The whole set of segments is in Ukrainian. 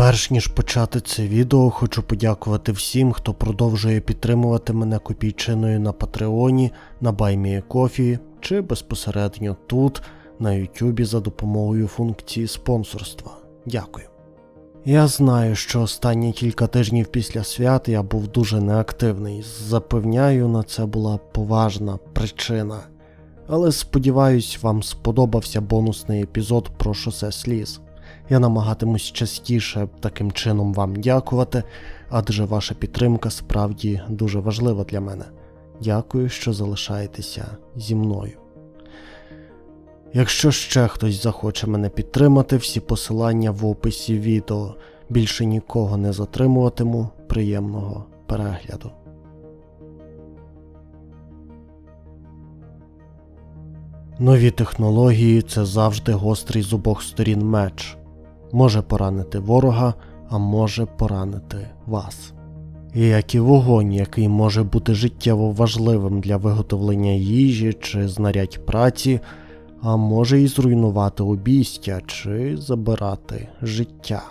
Перш ніж почати це відео, хочу подякувати всім, хто продовжує підтримувати мене копійчиною на Патреоні, на Баймієкофі чи безпосередньо тут, на Ютубі за допомогою функції спонсорства. Дякую. Я знаю, що останні кілька тижнів після свят я був дуже неактивний. Запевняю, на це була поважна причина. Але сподіваюсь, вам сподобався бонусний епізод про шосе сліз. Я намагатимусь частіше таким чином вам дякувати, адже ваша підтримка справді дуже важлива для мене. Дякую, що залишаєтеся зі мною. Якщо ще хтось захоче мене підтримати, всі посилання в описі відео. Більше нікого не затримуватиму. Приємного перегляду. Нові технології це завжди гострий з обох сторін меч. Може поранити ворога, а може поранити вас. І як і вогонь, який може бути життєво важливим для виготовлення їжі чи знарядь праці, а може і зруйнувати обійстя чи забирати життя.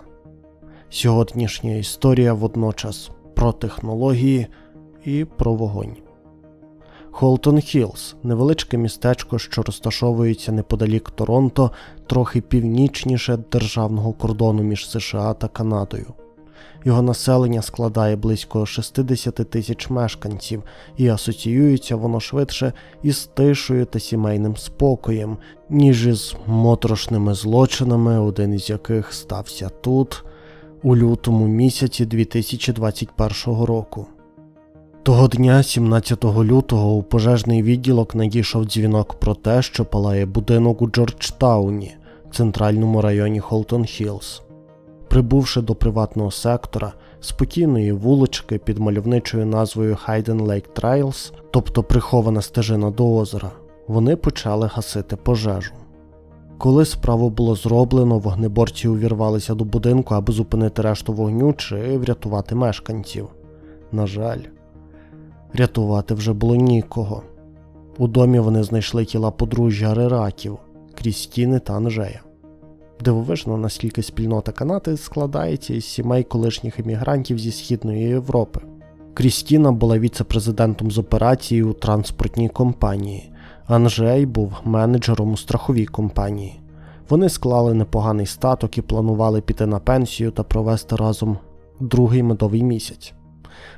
Сьогоднішня історія водночас про технології і про вогонь. Холтон Хілс невеличке містечко, що розташовується неподалік Торонто, трохи північніше державного кордону між США та Канадою. Його населення складає близько 60 тисяч мешканців, і асоціюється воно швидше із тишою та сімейним спокоєм, ніж із моторошними злочинами, один із яких стався тут, у лютому місяці 2021 року. Того дня, 17 лютого, у пожежний відділок надійшов дзвінок про те, що палає будинок у Джорджтауні, центральному районі Холтон Хілс. Прибувши до приватного сектора, спокійної вулички під мальовничою назвою Хайден Лейк Trails, тобто прихована стежина до озера, вони почали гасити пожежу. Коли справу було зроблено, вогнеборці увірвалися до будинку, аби зупинити решту вогню чи врятувати мешканців. На жаль, рятувати вже було нікого. У домі вони знайшли тіла подружжя Рераків, Крістіни та Анжея. Дивовижно, наскільки спільнота Канади складається із сімей колишніх емігрантів зі Східної Європи. Крістіна була віце-президентом з операції у транспортній компанії. Анжей був менеджером у страховій компанії. Вони склали непоганий статок і планували піти на пенсію та провести разом другий медовий місяць.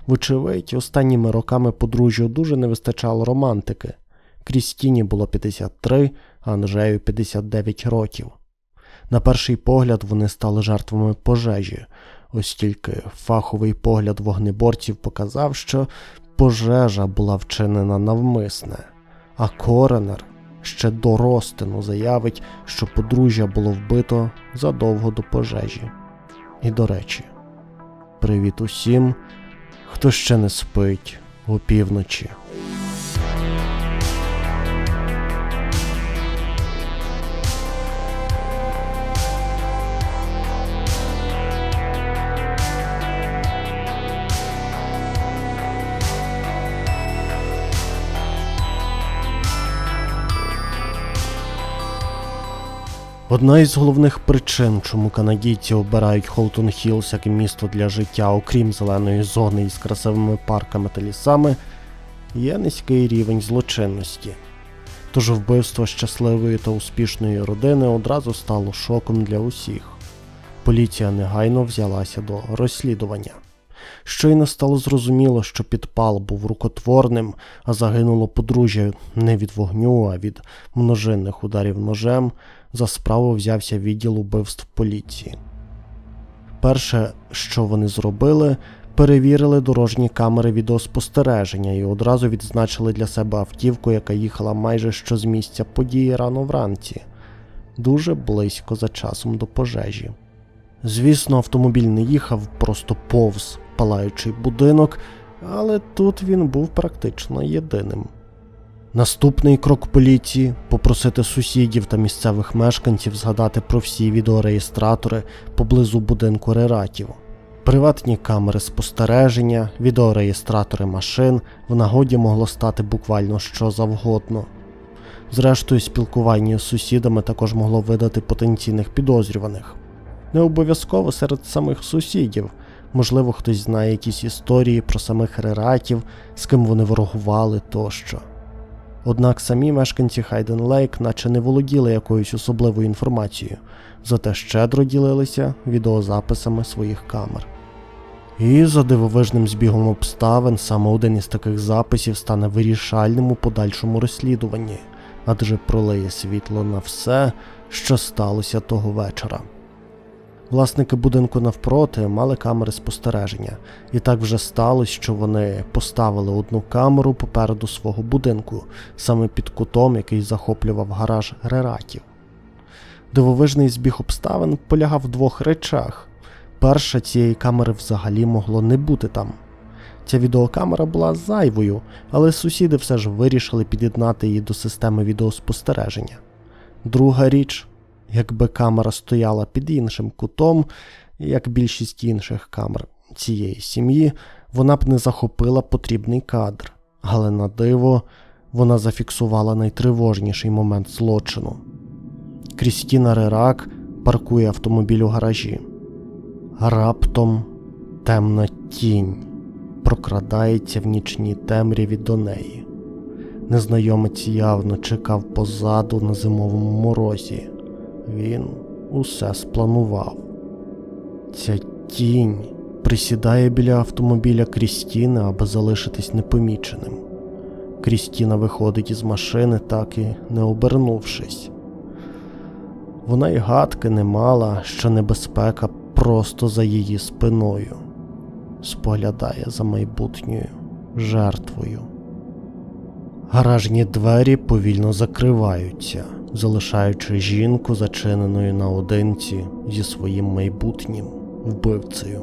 Вочевидь, останніми роками подружжю дуже не вистачало романтики. Крістіні було 53, а Анжею 59 років. На перший погляд вони стали жертвами пожежі, ось тільки фаховий погляд вогнеборців показав, що пожежа була вчинена навмисне, а коронер ще до розтину заявить, що подружжя було вбито задовго до пожежі. І до речі, привіт усім, хто ще не спить опівночі. Одна із головних причин, чому канадійці обирають Холтон Хілс як місто для життя, окрім зеленої зони із красивими парками та лісами, є низький рівень злочинності. Тож вбивство щасливої та успішної родини одразу стало шоком для усіх. Поліція негайно взялася до розслідування. Щойно стало зрозуміло, що підпал був рукотворним, а загинуло подружжя не від вогню, а від множинних ударів ножем. За справу взявся відділ убивств поліції. Перше, що вони зробили, перевірили дорожні камери відеоспостереження і одразу відзначили для себе автівку, яка їхала майже що з місця події рано вранці, дуже близько за часом до пожежі. Звісно, автомобіль не їхав просто повз палаючий будинок, але тут він був практично єдиним. Наступний крок поліції попросити сусідів та місцевих мешканців згадати про всі відеореєстратори поблизу будинку рератів. Приватні камери спостереження, відеореєстратори машин в нагоді могло стати буквально що завгодно. Зрештою, спілкування з сусідами також могло видати потенційних підозрюваних. Не обов'язково серед самих сусідів. Можливо, хтось знає якісь історії про самих рератів, з ким вони ворогували тощо. Однак самі мешканці Хайден Лейк наче не володіли якоюсь особливою інформацією, зате щедро ділилися відеозаписами своїх камер. І за дивовижним збігом обставин саме один із таких записів стане вирішальним у подальшому розслідуванні, адже пролиє світло на все, що сталося того вечора. Власники будинку навпроти мали камери спостереження, і так вже сталося, що вони поставили одну камеру попереду свого будинку, саме під кутом, який захоплював гараж рератів. Дивовижний збіг обставин полягав в двох речах. Перша цієї камери взагалі могло не бути там. Ця відеокамера була зайвою, але сусіди все ж вирішили під'єднати її до системи відеоспостереження. Друга річ, якби камера стояла під іншим кутом, як більшість інших камер цієї сім'ї, вона б не захопила потрібний кадр, але на диво вона зафіксувала найтривожніший момент злочину. Крістіна Рерак паркує автомобіль у гаражі. Раптом темна тінь прокрадається в нічній темряві до неї. Незнайомець явно чекав позаду на зимовому морозі. Він усе спланував. Ця тінь присідає біля автомобіля Крістіни, аби залишитись непоміченим. Крістіна виходить із машини, так і не обернувшись. Вона й гадки не мала, що небезпека просто за її спиною, споглядає за майбутньою жертвою. Гаражні двері повільно закриваються, залишаючи жінку зачиненою наодинці зі своїм майбутнім вбивцею.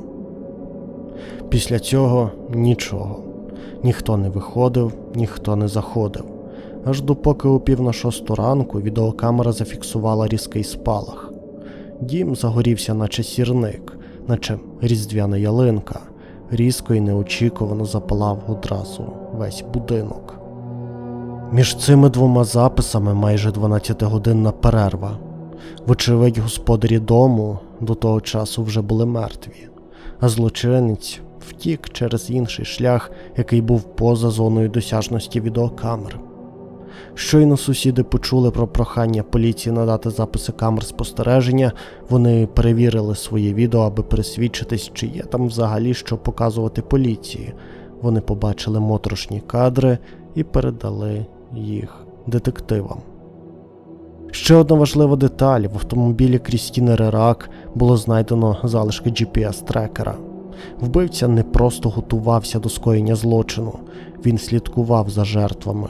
Після цього нічого. Ніхто не виходив, ніхто не заходив. Аж допоки у пів на шосту ранку відеокамера зафіксувала різкий спалах. Дім загорівся, наче сірник, наче різдвяна ялинка, різко і неочікувано запалав одразу весь будинок. Між цими двома записами майже 12-годинна перерва. Вочевидь, господарі дому до того часу вже були мертві, а злочинець втік через інший шлях, який був поза зоною досяжності відеокамер. Щойно сусіди почули про прохання поліції надати записи камер спостереження, вони перевірили своє відео, аби пересвідчитись, чи є там взагалі що показувати поліції. Вони побачили моторошні кадри і передали їх детективам. Ще одна важлива деталь: в автомобілі Крістіни Рерак було знайдено залишки GPS-трекера. Вбивця не просто готувався до скоєння злочину, він слідкував за жертвами,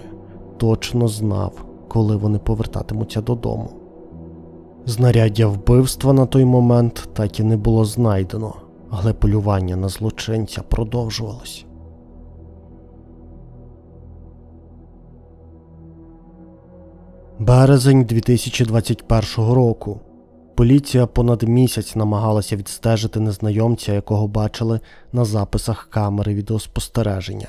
точно знав, коли вони повертатимуться додому. Знаряддя вбивства на той момент так і не було знайдено, але полювання на злочинця продовжувалось. Березень 2021 року. Поліція понад місяць намагалася відстежити незнайомця, якого бачили на записах камери відеоспостереження.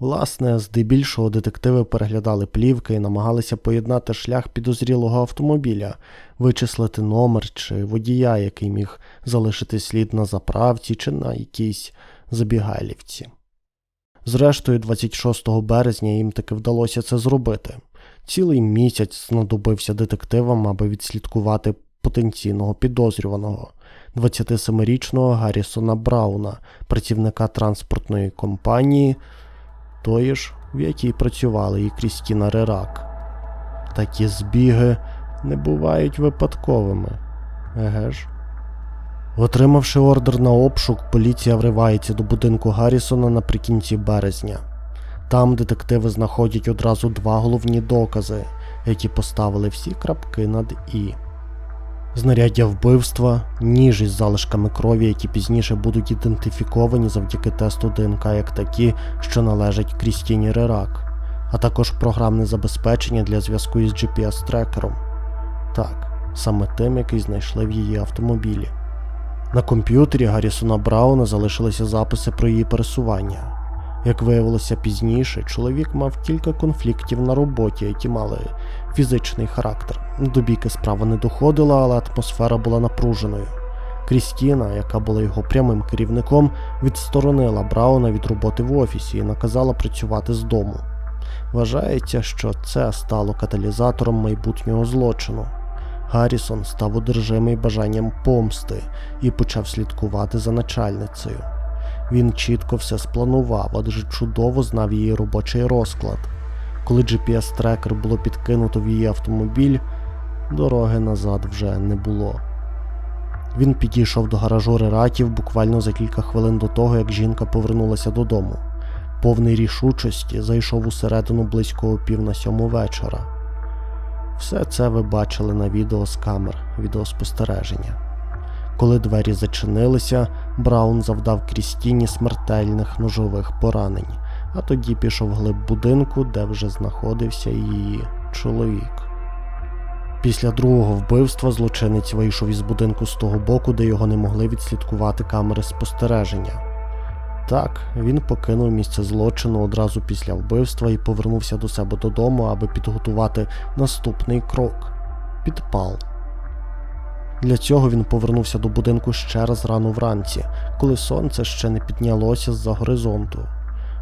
Власне, здебільшого детективи переглядали плівки і намагалися поєднати шлях підозрілого автомобіля, вичислити номер чи водія, який міг залишити слід на заправці чи на якійсь забігайлівці. Зрештою, 26 березня їм таки вдалося це зробити. Цілий місяць знадобився детективам, аби відслідкувати потенційного підозрюваного 27-річного Гаррісона Брауна, працівника транспортної компанії, тої ж, в якій працювали і Крістіна Рерак. Такі збіги не бувають випадковими. Еге ж. Отримавши ордер на обшук, поліція вривається до будинку Гаррісона наприкінці березня. Там детективи знаходять одразу два головні докази, які поставили всі крапки над І. Знаряддя вбивства, ніж із залишками крові, які пізніше будуть ідентифіковані завдяки тесту ДНК як такі, що належать Крістіні Рерак, а також програмне забезпечення для зв'язку із GPS-трекером. Так, саме тим, який знайшли в її автомобілі. На комп'ютері Гаррісона Брауна залишилися записи про її пересування. Як виявилося пізніше, чоловік мав кілька конфліктів на роботі, які мали фізичний характер. До бійки справа не доходила, але атмосфера була напруженою. Крістіна, яка була його прямим керівником, відсторонила Брауна від роботи в офісі і наказала працювати з дому. Вважається, що це стало каталізатором майбутнього злочину. Гаррісон став одержимий бажанням помсти і почав слідкувати за начальницею. Він чітко все спланував, адже чудово знав її робочий розклад. Коли GPS-трекер було підкинуто в її автомобіль, дороги назад вже не було. Він підійшов до гаражу рератів буквально за кілька хвилин до того, як жінка повернулася додому. Повний рішучості зайшов усередину близько пів на сьому вечора. Все це ви бачили на відео з камер відеоспостереження. Коли двері зачинилися, Браун завдав Крістіні смертельних ножових поранень, а тоді пішов глиб будинку, де вже знаходився її чоловік. Після другого вбивства злочинець вийшов із будинку з того боку, де його не могли відслідкувати камери спостереження. Так, він покинув місце злочину одразу після вбивства і повернувся до себе додому, аби підготувати наступний крок підпал. Для цього він повернувся до будинку ще раз рано вранці, коли сонце ще не піднялося з-за горизонту.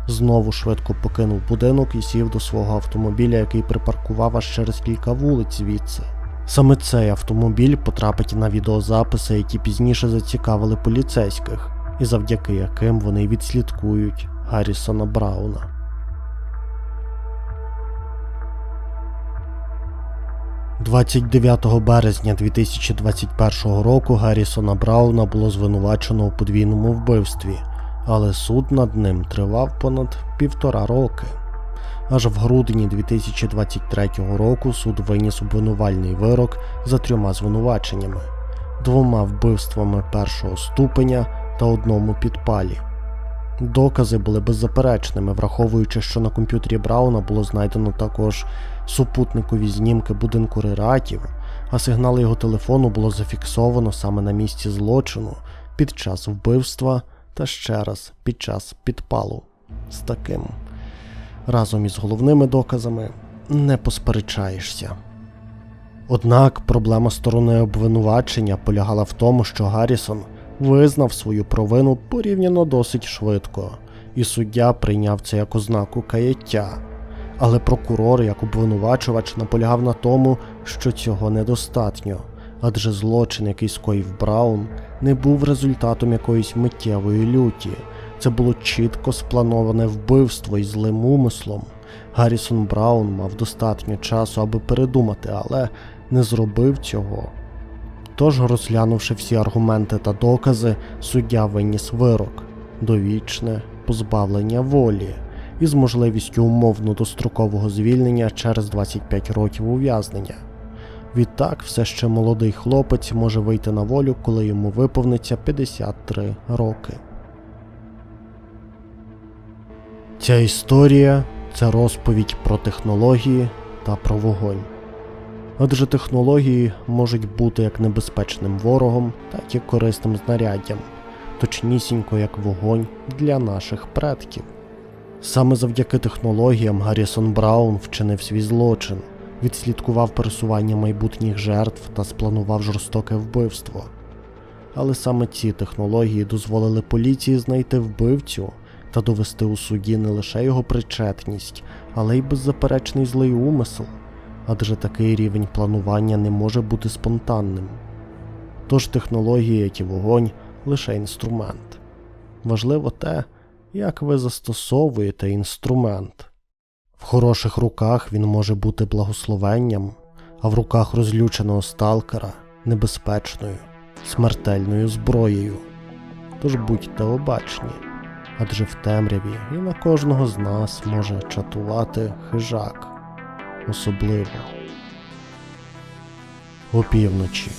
Знову швидко покинув будинок і сів до свого автомобіля, який припаркував аж через кілька вулиць звідси. Саме цей автомобіль потрапить на відеозаписи, які пізніше зацікавили поліцейських, і завдяки яким вони відслідкують Гаррісона Брауна. – 29 березня 2021 року Гаррісона Брауна було звинувачено у подвійному вбивстві, але суд над ним тривав понад півтора роки. Аж в грудні 2023 року суд виніс обвинувальний вирок за трьома звинуваченнями: двома вбивствами першого ступеня та одному підпалі. Докази були беззаперечними, враховуючи, що на комп'ютері Брауна було знайдено також супутникові знімки будинку рератів, а сигнал його телефону було зафіксовано саме на місці злочину під час вбивства та ще раз під час підпалу. З таким разом із головними доказами не посперечаєшся. Однак проблема сторони обвинувачення полягала в тому, що Гаррісон визнав свою провину порівняно досить швидко, і суддя прийняв це як ознаку каяття. Але прокурор, як обвинувачувач, наполягав на тому, що цього недостатньо, адже злочин, який скоїв Браун, не був результатом якоїсь миттєвої люті. Це було чітко сплановане вбивство із злим умислом. Гаррісон Браун мав достатньо часу, аби передумати, але не зробив цього. Тож, розглянувши всі аргументи та докази, суддя виніс вирок довічне позбавлення волі із можливістю умовно дострокового звільнення через 25 років ув'язнення. Відтак, все ще молодий хлопець може вийти на волю, коли йому виповниться 53 роки. Ця історія це розповідь про технології та про вогонь. Адже технології можуть бути як небезпечним ворогом, так і корисним знаряддям, точнісінько як вогонь для наших предків. Саме завдяки технологіям Гаррісон Браун вчинив свій злочин, відслідкував пересування майбутніх жертв та спланував жорстоке вбивство. Але саме ці технології дозволили поліції знайти вбивцю та довести у суді не лише його причетність, але й беззаперечний злий умисел, адже такий рівень планування не може бути спонтанним. Тож технології, як і вогонь, лише інструмент. Важливо те, як ви застосовуєте інструмент. В хороших руках він може бути благословенням, а в руках розлюченого сталкера небезпечною, смертельною зброєю. Тож будьте обачні, адже в темряві і на кожного з нас може чатувати хижак, особливо опівночі.